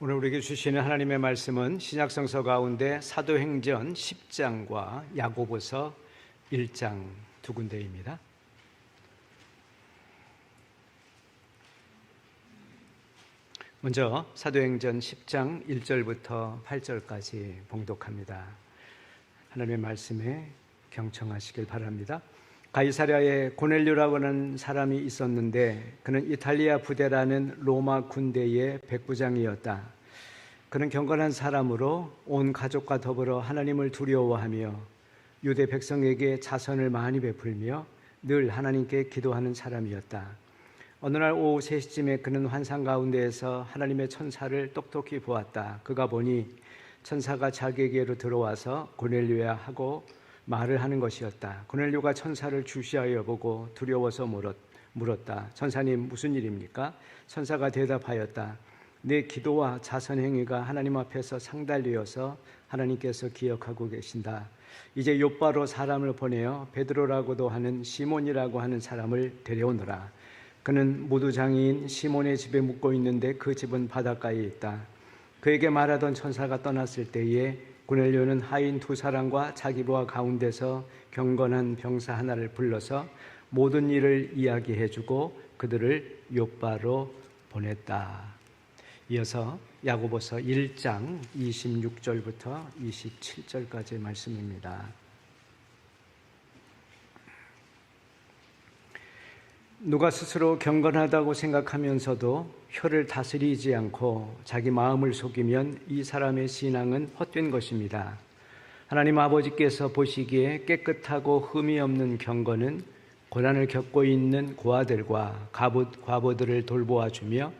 오늘 우리에게 주시는 하나님의 말씀은 신약성서 가운데 사도행전 10장과 야고보서 1장 두 군데입니다. 먼저 사도행전 10장 1절부터 8절까지 봉독합니다. 하나님의 말씀에 경청하시길 바랍니다. 가이사랴에 고넬료라고 하는 사람이 있었는데 그는 이탈리아 부대라는 로마 군대의 백부장이었다. 그는 경건한 사람으로 온 가족과 더불어 하나님을 두려워하며 유대 백성에게 자선을 많이 베풀며 늘 하나님께 기도하는 사람이었다. 어느 날 오후 3시쯤에 그는 환상 가운데에서 하나님의 천사를 똑똑히 보았다. 그가 보니 천사가 자기에게로 들어와서 고넬료야 하고 말을 하는 것이었다. 고넬료가 천사를 주시하여 보고 두려워서 물었다. 천사님 무슨 일입니까? 천사가 대답하였다. 내 기도와 자선 행위가 하나님 앞에서 상달되어서 하나님께서 기억하고 계신다. 이제 요바로 사람을 보내어 베드로라고도 하는 시몬이라고 하는 사람을 데려오너라. 그는 모두 장인 시몬의 집에 묵고 있는데 그 집은 바닷가에 있다. 그에게 말하던 천사가 떠났을 때에 고넬료는 하인 두 사람과 자기 부하 가운데서 경건한 병사 하나를 불러서 모든 일을 이야기해 주고 그들을 요바로 보냈다. 이어서 야고보서 1장 26절부터 27절까지의 말씀입니다. 누가 스스로 경건하다고 생각하면서도 혀를 다스리지 않고 자기 마음을 속이면 이 사람의 신앙은 헛된 것입니다. 하나님 아버지께서 보시기에 깨끗하고 흠이 없는 경건은 고난을 겪고 있는 고아들과 과부, 과부들을 돌보아 주며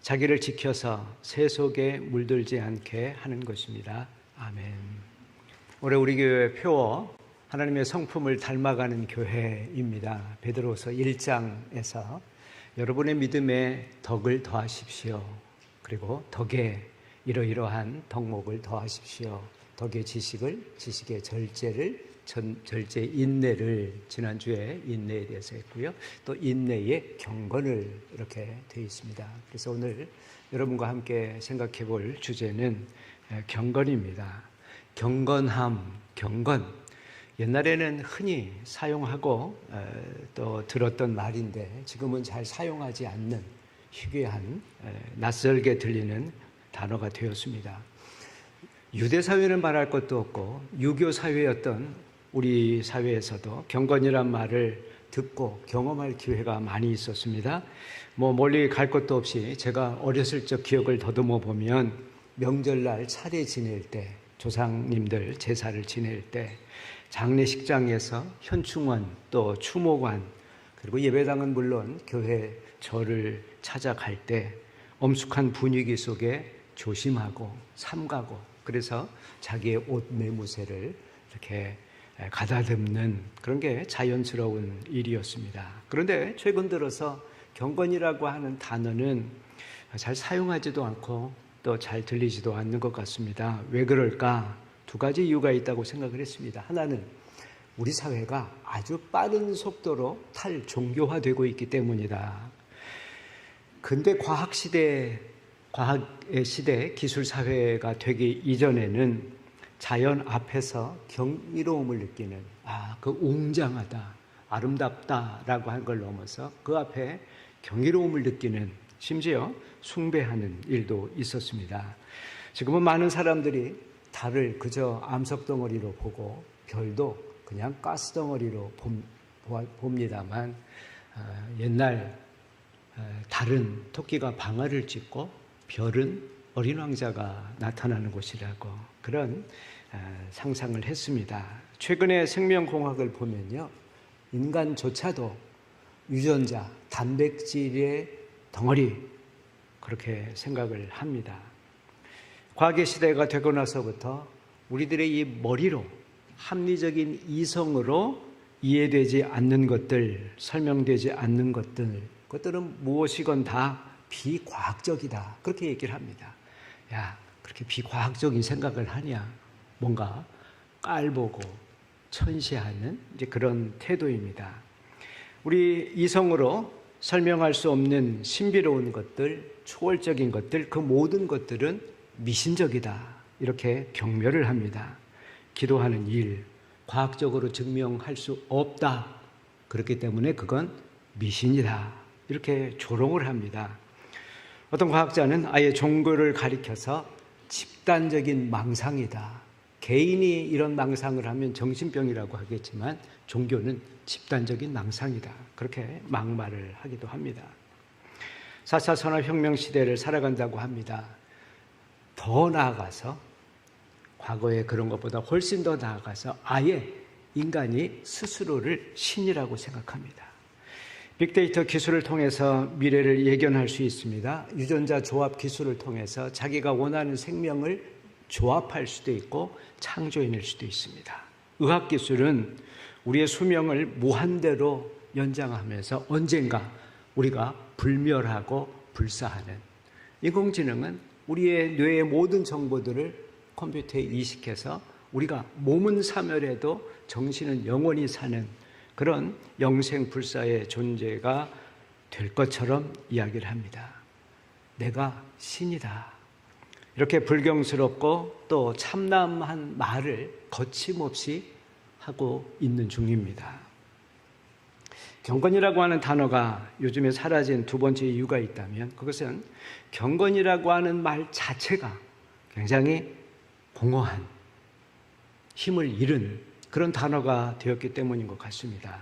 자기를 지켜서 세속에 물들지 않게 하는 것입니다. 아멘. 올해 우리 교회 표어 하나님의 성품을 닮아가는 교회입니다. 베드로서 1장에서 여러분의 믿음에 덕을 더하십시오. 그리고 덕에 이러이러한 덕목을 더하십시오. 덕의 지식을, 지식의 절제를, 전, 절제 인내를 지난주에 인내에 대해서 했고요. 또 인내의 경건을 이렇게 되어 있습니다. 그래서 오늘 여러분과 함께 생각해 볼 주제는 경건입니다. 경건함, 경건. 옛날에는 흔히 사용하고 또 들었던 말인데 지금은 잘 사용하지 않는 희귀한 낯설게 들리는 단어가 되었습니다. 유대 사회는 말할 것도 없고 유교 사회였던 우리 사회에서도 경건이란 말을 듣고 경험할 기회가 많이 있었습니다. 뭐 멀리 갈 것도 없이 제가 어렸을 적 기억을 더듬어 보면 명절날 차례 지낼 때 조상님들 제사를 지낼 때 장례식장에서 현충원 또 추모관 그리고 예배당은 물론 교회 절을 찾아갈 때 엄숙한 분위기 속에 조심하고 삼가고 그래서 자기의 옷 매무새를 이렇게 가다듬는 그런 게 자연스러운 일이었습니다. 그런데 최근 들어서 경건이라고 하는 단어는 잘 사용하지도 않고 또 잘 들리지도 않는 것 같습니다. 왜 그럴까? 두 가지 이유가 있다고 생각을 했습니다. 하나는 우리 사회가 아주 빠른 속도로 탈종교화되고 있기 때문이다. 근대 과학 시대, 과학의 시대, 기술 사회가 되기 이전에는 자연 앞에서 경이로움을 느끼는, 아, 그 웅장하다, 아름답다라고 한 걸 넘어서 그 앞에 경이로움을 느끼는, 심지어 숭배하는 일도 있었습니다. 지금은 많은 사람들이 달을 그저 암석 덩어리로 보고 별도 그냥 가스 덩어리로 봅니다만 어, 옛날 어, 달은 토끼가 방아를 찢고 별은 어린 왕자가 나타나는 곳이라고 그런 어, 상상을 했습니다. 최근에 생명공학을 보면요. 인간조차도 유전자, 단백질의 덩어리 그렇게 생각을 합니다. 과거 시대가 되고 나서부터 우리들의 이 머리로 합리적인 이성으로 이해되지 않는 것들, 설명되지 않는 것들, 그것들은 무엇이건 다 비과학적이다. 그렇게 얘기를 합니다. 야, 그렇게 비과학적인 생각을 하냐? 뭔가 깔보고 천시하는 이제 그런 태도입니다. 우리 이성으로 설명할 수 없는 신비로운 것들, 초월적인 것들, 그 모든 것들은 미신적이다. 이렇게 경멸을 합니다. 기도하는 일, 과학적으로 증명할 수 없다. 그렇기 때문에 그건 미신이다. 이렇게 조롱을 합니다. 어떤 과학자는 아예 종교를 가리켜서 집단적인 망상이다. 개인이 이런 망상을 하면 정신병이라고 하겠지만 종교는 집단적인 망상이다. 그렇게 막말을 하기도 합니다. 4차 산업혁명 시대를 살아간다고 합니다. 더 나아가서 과거에 그런 것보다 훨씬 더 나아가서 아예 인간이 스스로를 신이라고 생각합니다. 빅데이터 기술을 통해서 미래를 예견할 수 있습니다. 유전자 조합 기술을 통해서 자기가 원하는 생명을 조합할 수도 있고 창조해낼 수도 있습니다. 의학 기술은 우리의 수명을 무한대로 연장하면서 언젠가 우리가 불멸하고 불사하는 인공지능은 우리의 뇌의 모든 정보들을 컴퓨터에 이식해서 우리가 몸은 사멸해도 정신은 영원히 사는 그런 영생불사의 존재가 될 것처럼 이야기를 합니다. 내가 신이다. 이렇게 불경스럽고 또 참남한 말을 거침없이 하고 있는 중입니다. 경건이라고 하는 단어가 요즘에 사라진 두 번째 이유가 있다면 그것은 경건이라고 하는 말 자체가 굉장히 공허한 힘을 잃은 그런 단어가 되었기 때문인 것 같습니다.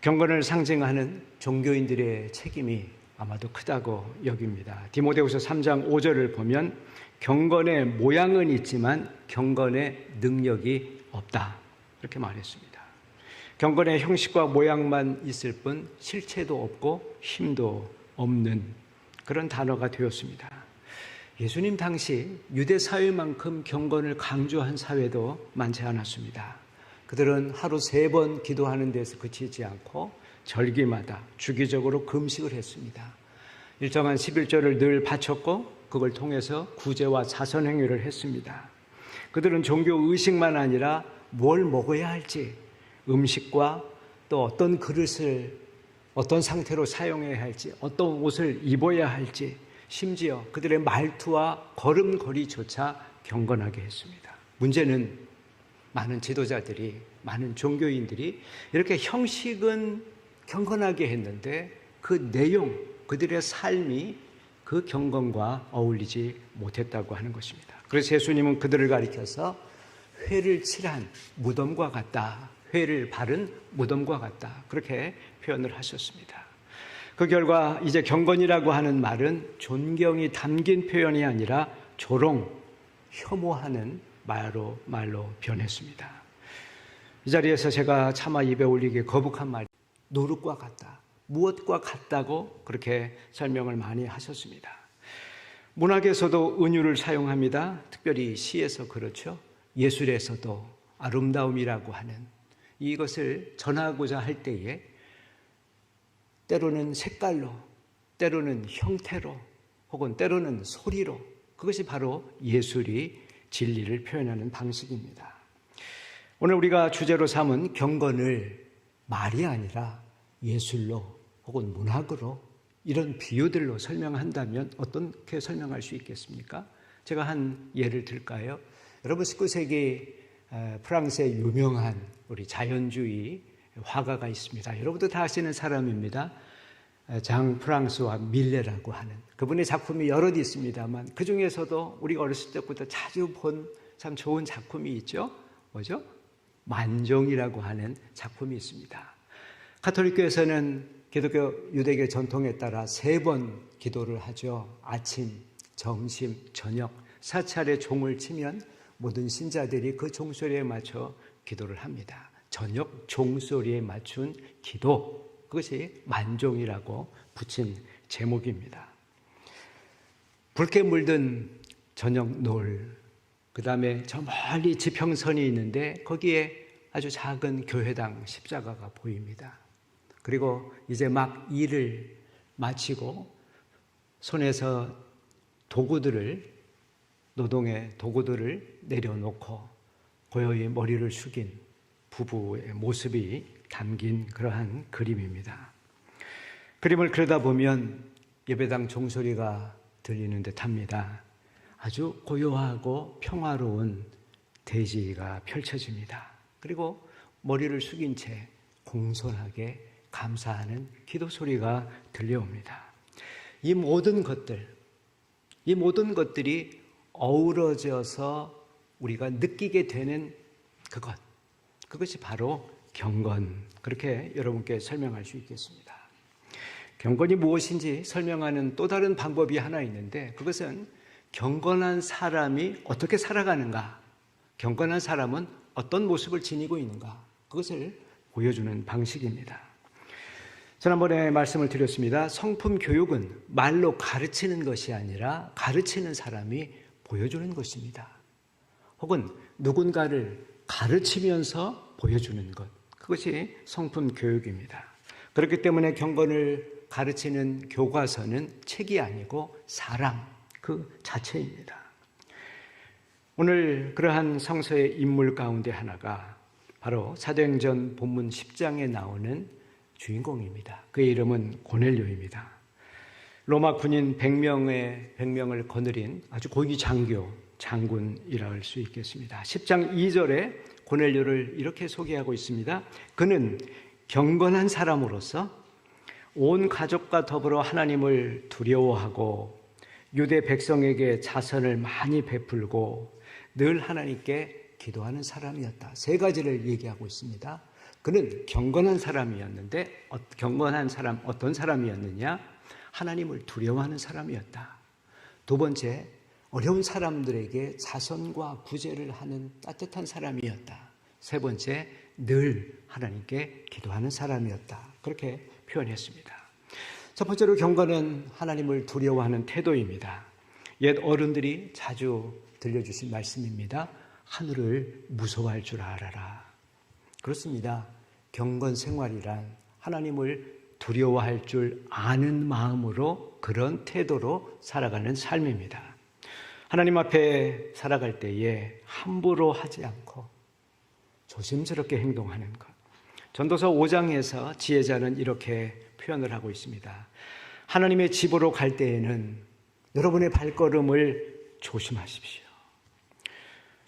경건을 상징하는 종교인들의 책임이 아마도 크다고 여깁니다. 디모데후서 3장 5절을 보면 경건의 모양은 있지만 경건의 능력이 없다. 이렇게 말했습니다. 경건의 형식과 모양만 있을 뿐 실체도 없고 힘도 없는 그런 단어가 되었습니다. 예수님 당시 유대 사회만큼 경건을 강조한 사회도 많지 않았습니다. 그들은 하루 세 번 기도하는 데서 그치지 않고 절기마다 주기적으로 금식을 했습니다. 일정한 11절을 늘 바쳤고 그걸 통해서 구제와 자선 행위를 했습니다. 그들은 종교 의식만 아니라 뭘 먹어야 할지 음식과 또 어떤 그릇을 어떤 상태로 사용해야 할지 어떤 옷을 입어야 할지 심지어 그들의 말투와 걸음걸이조차 경건하게 했습니다. 문제는 많은 지도자들이 많은 종교인들이 이렇게 형식은 경건하게 했는데 그 내용 그들의 삶이 그 경건과 어울리지 못했다고 하는 것입니다. 그래서 예수님은 그들을 가리켜서 회를 칠한 무덤과 같다. 회를 바른 무덤과 같다. 그렇게 표현을 하셨습니다. 그 결과 이제 경건이라고 하는 말은 존경이 담긴 표현이 아니라 조롱, 혐오하는 말로 말로 변했습니다. 이 자리에서 제가 차마 입에 올리기 거북한 말, 노릇과 같다. 무엇과 같다고 그렇게 설명을 많이 하셨습니다. 문학에서도 은유를 사용합니다. 특별히 시에서 그렇죠. 예술에서도 아름다움이라고 하는 이것을 전하고자 할 때에 때로는 색깔로, 때로는 형태로, 혹은 때로는 소리로 그것이 바로 예술이 진리를 표현하는 방식입니다. 오늘 우리가 주제로 삼은 경건을 말이 아니라 예술로 혹은 문학으로 이런 비유들로 설명한다면 어떻게 설명할 수 있겠습니까? 제가 한 예를 들까요? 여러분 19세기 프랑스의 유명한 우리 자연주의 화가가 있습니다. 여러분도 다 아시는 사람입니다. 장 프랑스와 밀레라고 하는 그분의 작품이 여럿 있습니다만 그 중에서도 우리가 어렸을 때부터 자주 본 참 좋은 작품이 있죠. 뭐죠? 만종이라고 하는 작품이 있습니다. 가톨릭교에서는 기독교 유대교 전통에 따라 세 번 기도를 하죠. 아침, 점심, 저녁 사찰에 종을 치면 모든 신자들이 그 종소리에 맞춰 기도를 합니다. 저녁 종소리에 맞춘 기도 그것이 만종이라고 붙인 제목입니다. 붉게 물든 저녁 노을, 그 다음에 저 멀리 지평선이 있는데 거기에 아주 작은 교회당 십자가가 보입니다. 그리고 이제 막 일을 마치고 손에서 도구들을 노동의 도구들을 내려놓고 고요히 머리를 숙인 부부의 모습이 담긴 그러한 그림입니다. 그림을 그려다 보면 예배당 종소리가 들리는 듯 합니다. 아주 고요하고 평화로운 대지가 펼쳐집니다. 그리고 머리를 숙인 채 공손하게 감사하는 기도 소리가 들려옵니다. 이 모든 것들, 이 모든 것들이 어우러져서 우리가 느끼게 되는 그것, 그것이 바로 경건. 그렇게 여러분께 설명할 수 있겠습니다. 경건이 무엇인지 설명하는 또 다른 방법이 하나 있는데 그것은 경건한 사람이 어떻게 살아가는가, 경건한 사람은 어떤 모습을 지니고 있는가, 그것을 보여주는 방식입니다. 지난번에 말씀을 드렸습니다. 성품 교육은 말로 가르치는 것이 아니라 가르치는 사람이 보여주는 것입니다. 혹은 누군가를 가르치면서 보여주는 것. 그것이 성품 교육입니다. 그렇기 때문에 경건을 가르치는 교과서는 책이 아니고 사람 그 자체입니다. 오늘 그러한 성서의 인물 가운데 하나가 바로 사도행전 본문 10장에 나오는 주인공입니다. 그의 이름은 고넬료입니다. 로마 군인 100명의 100명을 거느린 아주 고위 장교, 장군이라 할 수 있겠습니다. 10장 2절에 고넬료를 이렇게 소개하고 있습니다. 그는 경건한 사람으로서 온 가족과 더불어 하나님을 두려워하고 유대 백성에게 자선을 많이 베풀고 늘 하나님께 기도하는 사람이었다. 세 가지를 얘기하고 있습니다. 그는 경건한 사람이었는데 어, 경건한 사람 어떤 사람이었느냐? 하나님을 두려워하는 사람이었다. 두 번째, 어려운 사람들에게 자선과 구제를 하는 따뜻한 사람이었다. 세 번째, 늘 하나님께 기도하는 사람이었다. 그렇게 표현했습니다. 첫 번째로 경건은 하나님을 두려워하는 태도입니다. 옛 어른들이 자주 들려주신 말씀입니다. 하늘을 무서워할 줄 알아라. 그렇습니다. 경건 생활이란 하나님을 두려워할 줄 아는 마음으로 그런 태도로 살아가는 삶입니다. 하나님 앞에 살아갈 때에 함부로 하지 않고 조심스럽게 행동하는 것. 전도서 5장에서 지혜자는 이렇게 표현을 하고 있습니다. 하나님의 집으로 갈 때에는 여러분의 발걸음을 조심하십시오.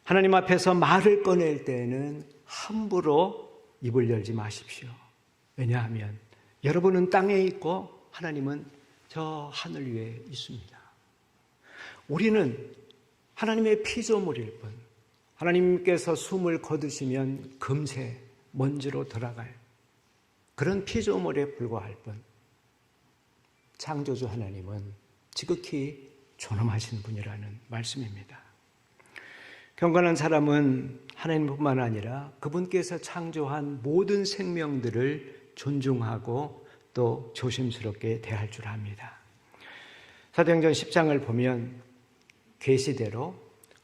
하나님 앞에서 말을 꺼낼 때에는 함부로 입을 열지 마십시오. 왜냐하면 여러분은 땅에 있고 하나님은 저 하늘 위에 있습니다. 우리는 하나님의 피조물일 뿐, 하나님께서 숨을 거두시면 금세 먼지로 들어갈 그런 피조물에 불과할 뿐, 창조주 하나님은 지극히 존엄하신 분이라는 말씀입니다. 경건한 사람은 하나님뿐만 아니라 그분께서 창조한 모든 생명들을 존중하고 또 조심스럽게 대할 줄 압니다. 사도행전 10장을 보면 계시대로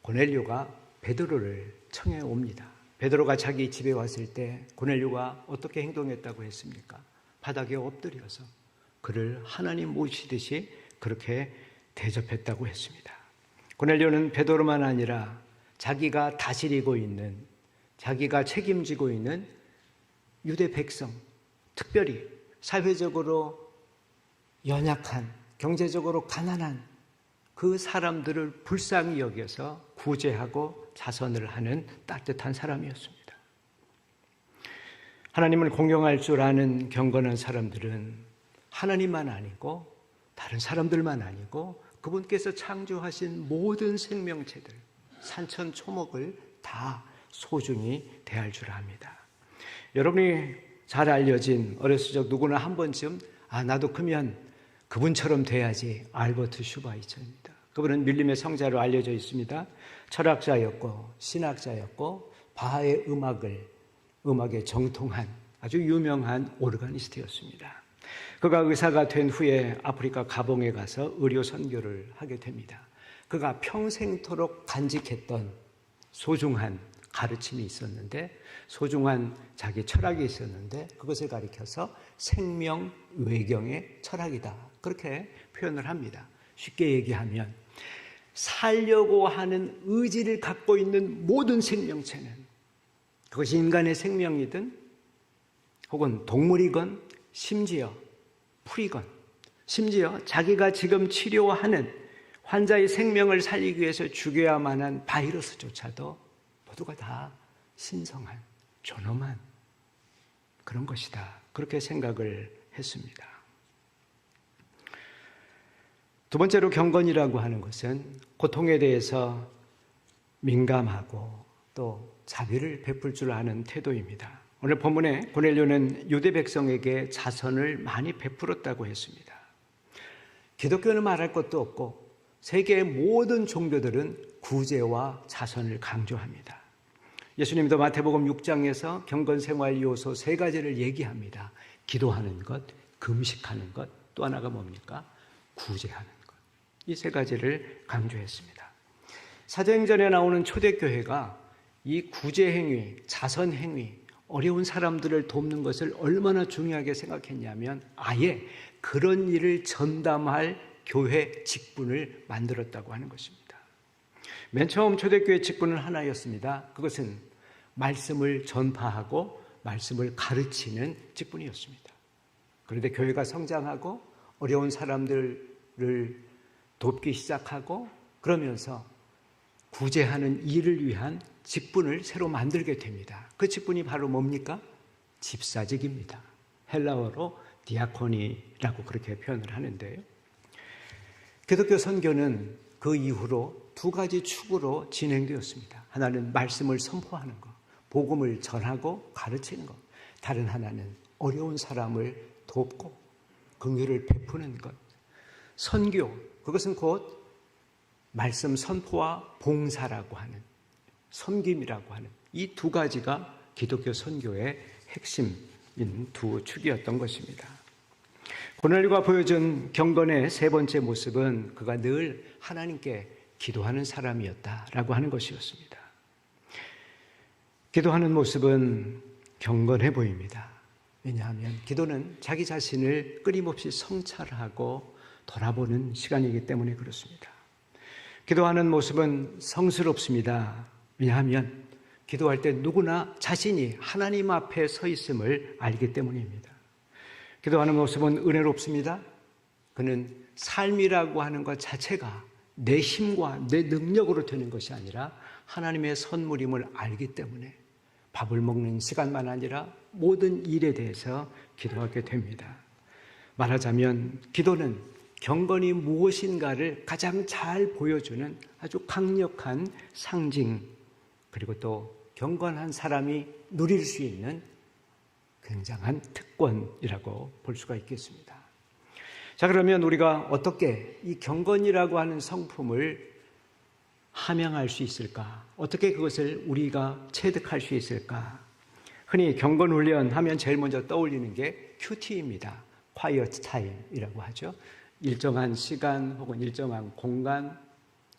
고넬료가 베드로를 청해 옵니다. 베드로가 자기 집에 왔을 때 고넬료가 어떻게 행동했다고 했습니까? 바닥에 엎드려서 그를 하나님 모시듯이 그렇게 대접했다고 했습니다. 고넬료는 베드로만 아니라 자기가 다스리고 있는 자기가 책임지고 있는 유대 백성, 특별히 사회적으로 연약한 경제적으로 가난한 그 사람들을 불쌍히 여겨서 구제하고 자선을 하는 따뜻한 사람이었습니다. 하나님을 공경할 줄 아는 경건한 사람들은 하나님만 아니고 다른 사람들만 아니고 그분께서 창조하신 모든 생명체들, 산천 초목을 다 소중히 대할 줄 압니다. 여러분이 잘 알려진 어렸을 적 누구나 한 번쯤 아 나도 크면 그분처럼 돼야지 알버트 슈바이처입니다. 그분은 밀림의 성자로 알려져 있습니다. 철학자였고 신학자였고 바하의 음악을 음악에 정통한 아주 유명한 오르가니스트였습니다. 그가 의사가 된 후에 아프리카 가봉에 가서 의료 선교를 하게 됩니다. 그가 평생토록 간직했던 소중한 가르침이 있었는데 소중한 자기 철학이 있었는데 그것을 가리켜서 생명 외경의 철학이다. 그렇게 표현을 합니다. 쉽게 얘기하면 살려고 하는 의지를 갖고 있는 모든 생명체는 그것이 인간의 생명이든 혹은 동물이건 심지어 풀이건 심지어 자기가 지금 치료하는 환자의 생명을 살리기 위해서 죽여야만 한 바이러스조차도 모두가 다 신성한 존엄한 그런 것이다. 그렇게 생각을 했습니다. 두 번째로 경건이라고 하는 것은 고통에 대해서 민감하고 또 자비를 베풀 줄 아는 태도입니다. 오늘 본문에 고넬료는 유대 백성에게 자선을 많이 베풀었다고 했습니다. 기독교는 말할 것도 없고 세계의 모든 종교들은 구제와 자선을 강조합니다. 예수님도 마태복음 6장에서 경건 생활 요소 세 가지를 얘기합니다. 기도하는 것, 금식하는 것, 또 하나가 뭡니까? 구제하는 것. 이 세 가지를 강조했습니다. 사도행전에 나오는 초대교회가 이 구제 행위, 자선 행위, 어려운 사람들을 돕는 것을 얼마나 중요하게 생각했냐면 아예 그런 일을 전담할 교회 직분을 만들었다고 하는 것입니다. 맨 처음 초대교회 직분은 하나였습니다. 그것은 말씀을 전파하고 말씀을 가르치는 직분이었습니다. 그런데 교회가 성장하고 어려운 사람들을 돕기 시작하고 그러면서 구제하는 일을 위한 직분을 새로 만들게 됩니다. 그 직분이 바로 뭡니까? 집사직입니다. 헬라어로 디아코니라고 그렇게 표현을 하는데요. 기독교 선교는 그 이후로 두 가지 축으로 진행되었습니다. 하나는 말씀을 선포하는 것, 복음을 전하고 가르치는 것. 다른 하나는 어려운 사람을 돕고 긍휼을 베푸는 것. 선교, 그것은 곧 말씀 선포와 봉사라고 하는 섬김이라고 하는 이 두 가지가 기독교 선교의 핵심인 두 축이었던 것입니다. 고넬료가 보여준 경건의 세 번째 모습은 그가 늘 하나님께 기도하는 사람이었다라고 하는 것이었습니다. 기도하는 모습은 경건해 보입니다. 왜냐하면 기도는 자기 자신을 끊임없이 성찰하고 돌아보는 시간이기 때문에 그렇습니다. 기도하는 모습은 성스럽습니다. 왜냐하면 기도할 때 누구나 자신이 하나님 앞에 서 있음을 알기 때문입니다. 기도하는 모습은 은혜롭습니다. 그는 삶이라고 하는 것 자체가 내 힘과 내 능력으로 되는 것이 아니라 하나님의 선물임을 알기 때문에 밥을 먹는 시간만 아니라 모든 일에 대해서 기도하게 됩니다. 말하자면 기도는 경건이 무엇인가를 가장 잘 보여주는 아주 강력한 상징, 그리고 또 경건한 사람이 누릴 수 있는 굉장한 특권이라고 볼 수가 있겠습니다. 자, 그러면 우리가 어떻게 이 경건이라고 하는 성품을 함양할 수 있을까? 어떻게 그것을 우리가 체득할 수 있을까? 흔히 경건 훈련 하면 제일 먼저 떠올리는 게 큐티입니다. quiet time이라고 하죠. 일정한 시간 혹은 일정한 공간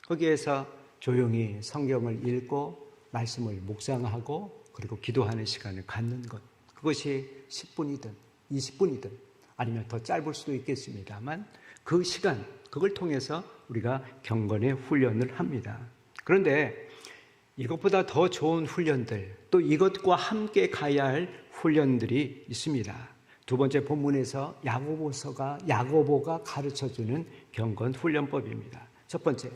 거기에서 조용히 성경을 읽고 말씀을 묵상하고 그리고 기도하는 시간을 갖는 것. 그것이 10분이든 20분이든 아니면 더 짧을 수도 있겠습니다만 그 시간, 그걸 통해서 우리가 경건의 훈련을 합니다. 그런데 이것보다 더 좋은 훈련들, 또 이것과 함께 가야 할 훈련들이 있습니다. 두 번째 본문에서 야고보서가 야고보가 가르쳐 주는 경건 훈련법입니다. 첫 번째,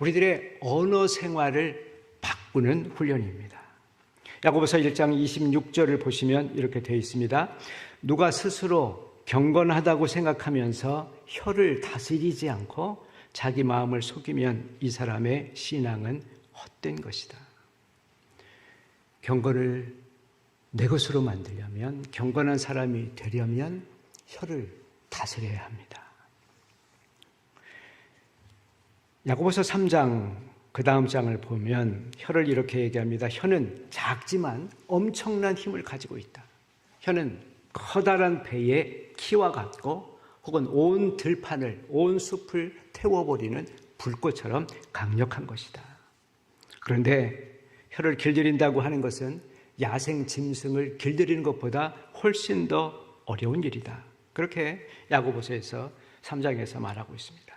우리들의 언어 생활을 바꾸는 훈련입니다. 야고보서 1장 26절을 보시면 이렇게 되어 있습니다. 누가 스스로 경건하다고 생각하면서 혀를 다스리지 않고 자기 마음을 속이면 이 사람의 신앙은 헛된 것이다. 경건을 내 것으로 만들려면 경건한 사람이 되려면 혀를 다스려야 합니다. 야고보서 3장 그 다음 장을 보면 혀를 이렇게 얘기합니다. 혀는 작지만 엄청난 힘을 가지고 있다. 혀는 커다란 배의 키와 같고 혹은 온 들판을, 온 숲을 태워버리는 불꽃처럼 강력한 것이다. 그런데 혀를 길들인다고 하는 것은 야생 짐승을 길들이는 것보다 훨씬 더 어려운 일이다. 그렇게 야고보서에서 3장에서 말하고 있습니다.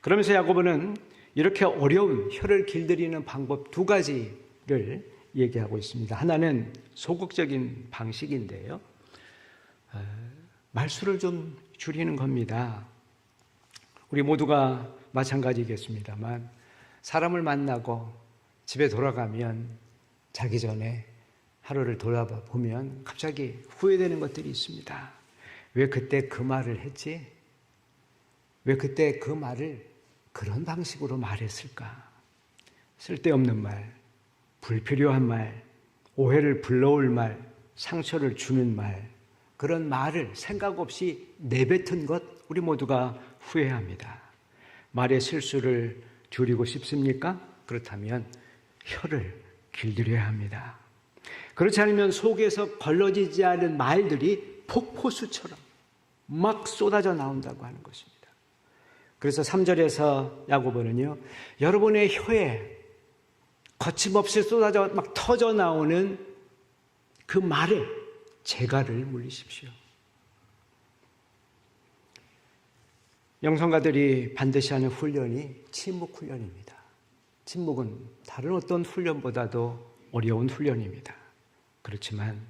그러면서 야고보는 이렇게 어려운 혀를 길들이는 방법 두 가지를 얘기하고 있습니다. 하나는 소극적인 방식인데요. 말수를 좀 줄이는 겁니다. 우리 모두가 마찬가지겠습니다만 사람을 만나고 집에 돌아가면 자기 전에 하루를 돌아봐 보면 갑자기 후회되는 것들이 있습니다. 왜 그때 그 말을 했지? 왜 그때 그 말을 그런 방식으로 말했을까? 쓸데없는 말, 불필요한 말, 오해를 불러올 말, 상처를 주는 말, 그런 말을 생각 없이 내뱉은 것 우리 모두가 후회합니다. 말의 실수를 줄이고 싶습니까? 그렇다면 혀를 길들여야 합니다. 그렇지 않으면 속에서 걸러지지 않은 말들이 폭포수처럼 막 쏟아져 나온다고 하는 것입니다. 그래서 3절에서 야고보는요, 여러분의 혀에 거침없이 쏟아져 막 터져 나오는 그 말에 재갈을 물리십시오. 영성가들이 반드시 하는 훈련이 침묵 훈련입니다. 침묵은 다른 어떤 훈련보다도 어려운 훈련입니다. 그렇지만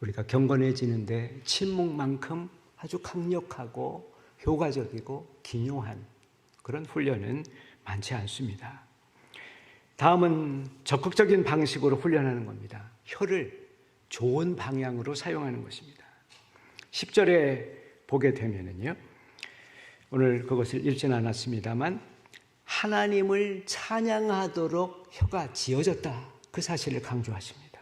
우리가 경건해지는데 침묵만큼 아주 강력하고 효과적이고 기묘한 그런 훈련은 많지 않습니다. 다음은 적극적인 방식으로 훈련하는 겁니다. 혀를 좋은 방향으로 사용하는 것입니다. 10절에 보게 되면은요. 오늘 그것을 읽지는 않았습니다만 하나님을 찬양하도록 혀가 지어졌다. 그 사실을 강조하십니다.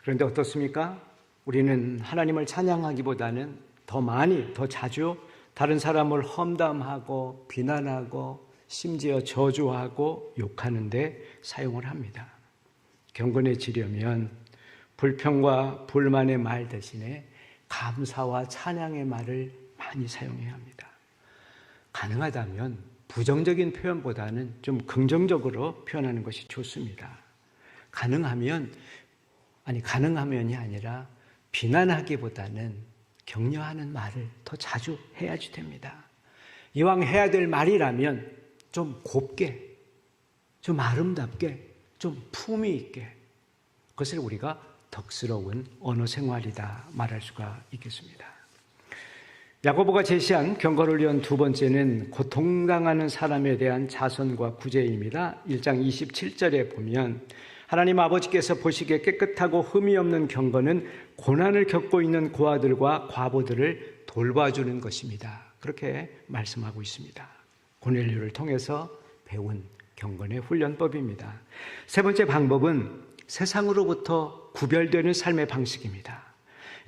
그런데 어떻습니까? 우리는 하나님을 찬양하기보다는 더 많이, 더 자주 다른 사람을 험담하고 비난하고 심지어 저주하고 욕하는데 사용을 합니다. 경건해지려면 불평과 불만의 말 대신에 감사와 찬양의 말을 많이 사용해야 합니다. 가능하다면 부정적인 표현보다는 좀 긍정적으로 표현하는 것이 좋습니다. 가능하면, 아니, 가능하면이 아니라 비난하기보다는 격려하는 말을 더 자주 해야지 됩니다. 이왕 해야 될 말이라면 좀 곱게, 좀 아름답게, 좀 품위 있게, 그것을 우리가 덕스러운 언어 생활이다 말할 수가 있겠습니다. 야고보가 제시한 경건을 위한 두 번째는 고통당하는 사람에 대한 자선과 구제입니다. 1장 27절에 보면 하나님 아버지께서 보시기에 깨끗하고 흠이 없는 경건은 고난을 겪고 있는 고아들과 과부들을 돌봐주는 것입니다. 그렇게 말씀하고 있습니다. 고넬료를 통해서 배운 경건의 훈련법입니다. 세 번째 방법은 세상으로부터 구별되는 삶의 방식입니다.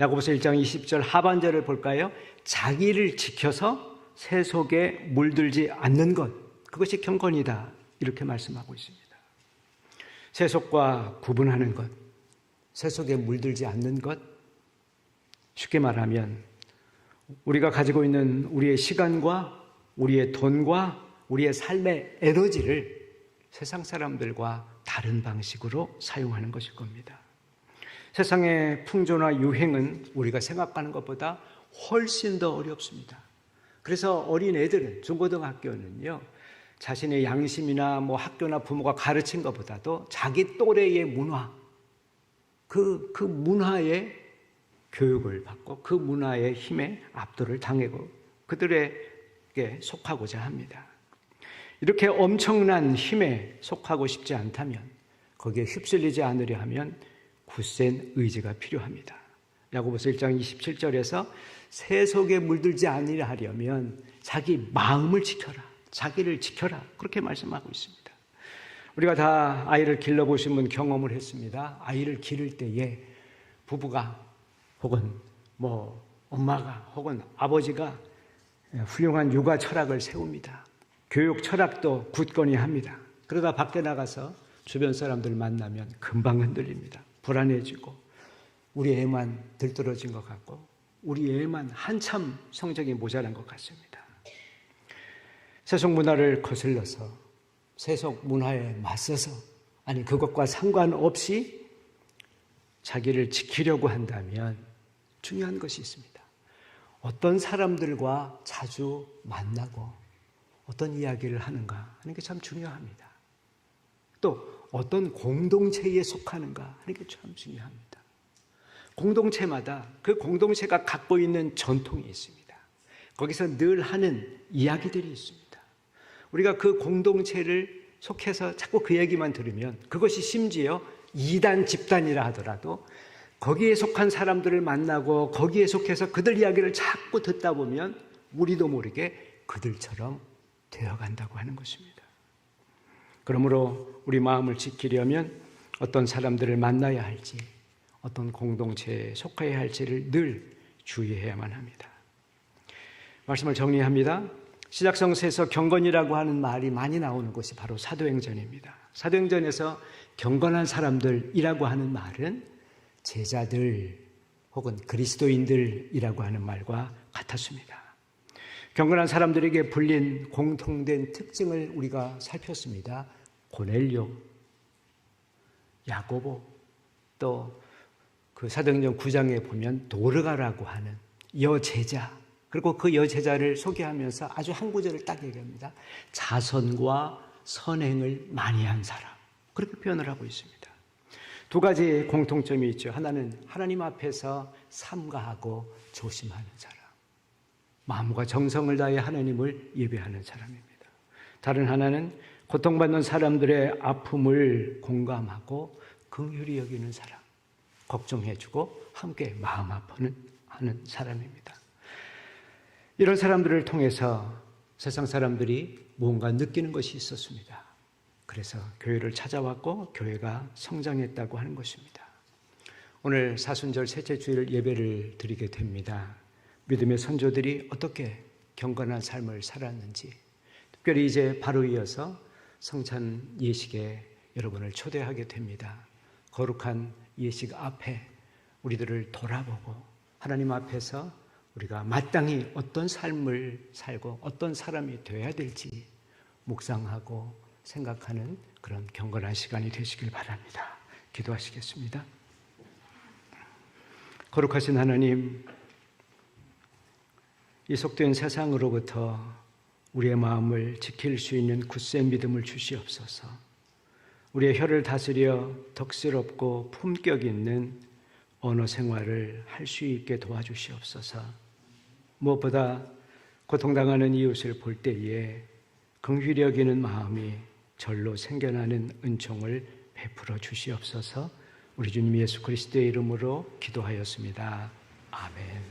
야고보서 1장 20절 하반절을 볼까요? 자기를 지켜서 세속에 물들지 않는 것 그것이 경건이다. 이렇게 말씀하고 있습니다. 세속과 구분하는 것, 세속에 물들지 않는 것, 쉽게 말하면 우리가 가지고 있는 우리의 시간과 우리의 돈과 우리의 삶의 에너지를 세상 사람들과 다른 방식으로 사용하는 것일 겁니다. 세상의 풍조나 유행은 우리가 생각하는 것보다 훨씬 더 어렵습니다. 그래서 어린 애들은 중고등학교는요, 자신의 양심이나 뭐 학교나 부모가 가르친 것보다도 자기 또래의 문화, 그, 그 문화의 교육을 받고 그 문화의 힘에 압도를 당하고 그들에게 속하고자 합니다. 이렇게 엄청난 힘에 속하고 싶지 않다면 거기에 휩쓸리지 않으려 하면 굳센 의지가 필요합니다. 야고보서 1장 27절에서 세속에 물들지 아니라 하려면 자기 마음을 지켜라. 자기를 지켜라. 그렇게 말씀하고 있습니다. 우리가 다 아이를 길러보신 분 경험을 했습니다. 아이를 기를 때에 부부가 혹은 뭐 엄마가 혹은 아버지가 훌륭한 육아 철학을 세웁니다. 교육 철학도 굳건히 합니다. 그러다 밖에 나가서 주변 사람들 만나면 금방 흔들립니다. 불안해지고 우리 애만 들떨어진 것 같고 우리 애만 한참 성적이 모자란 것 같습니다. 세속 문화를 거슬러서 세속 문화에 맞서서 아니 그것과 상관없이 자기를 지키려고 한다면 중요한 것이 있습니다. 어떤 사람들과 자주 만나고 어떤 이야기를 하는가 하는 게 참 중요합니다. 또 어떤 공동체에 속하는가 하는 게 참 중요합니다. 공동체마다 그 공동체가 갖고 있는 전통이 있습니다. 거기서 늘 하는 이야기들이 있습니다. 우리가 그 공동체를 속해서 자꾸 그 얘기만 들으면 그것이 심지어 이단 집단이라 하더라도 거기에 속한 사람들을 만나고 거기에 속해서 그들 이야기를 자꾸 듣다 보면 우리도 모르게 그들처럼 되어간다고 하는 것입니다. 그러므로 우리 마음을 지키려면 어떤 사람들을 만나야 할지, 어떤 공동체에 속해야 할지를 늘 주의해야만 합니다. 말씀을 정리합니다. 시작성서에서 경건이라고 하는 말이 많이 나오는 것이 바로 사도행전입니다. 사도행전에서 경건한 사람들이라고 하는 말은 제자들 혹은 그리스도인들이라고 하는 말과 같았습니다. 경건한 사람들에게 불린 공통된 특징을 우리가 살폈습니다. 고넬료, 야고보, 또 그 사도행전 9장에 보면 도르가라고 하는 여제자, 그리고 그 여제자를 소개하면서 아주 한 구절을 딱 얘기합니다. 자선과 선행을 많이 한 사람. 그렇게 표현을 하고 있습니다. 두 가지 공통점이 있죠. 하나는 하나님 앞에서 삼가하고 조심하는 사람. 마음과 정성을 다해 하나님을 예배하는 사람입니다. 다른 하나는 고통받는 사람들의 아픔을 공감하고 긍휼히 여기는 사람. 걱정해주고 함께 마음 아파는 하는 사람입니다. 이런 사람들을 통해서 세상 사람들이 뭔가 느끼는 것이 있었습니다. 그래서 교회를 찾아왔고 교회가 성장했다고 하는 것입니다. 오늘 사순절 셋째 주일 예배를 드리게 됩니다. 믿음의 선조들이 어떻게 경건한 삶을 살았는지 특별히 이제 바로 이어서 성찬 예식에 여러분을 초대하게 됩니다. 거룩한 예식 앞에 우리들을 돌아보고 하나님 앞에서 우리가 마땅히 어떤 삶을 살고 어떤 사람이 되어야 될지 묵상하고 생각하는 그런 경건한 시간이 되시길 바랍니다. 기도하시겠습니다. 거룩하신 하나님, 이 속된 세상으로부터 우리의 마음을 지킬 수 있는 굳센 믿음을 주시옵소서. 우리의 혀를 다스려 덕스럽고 품격 있는 언어 생활을 할 수 있게 도와주시옵소서. 무엇보다 고통당하는 이웃을 볼 때에 긍휼히 여기는 마음이 절로 생겨나는 은총을 베풀어 주시옵소서. 우리 주님 예수 그리스도의 이름으로 기도하였습니다. 아멘.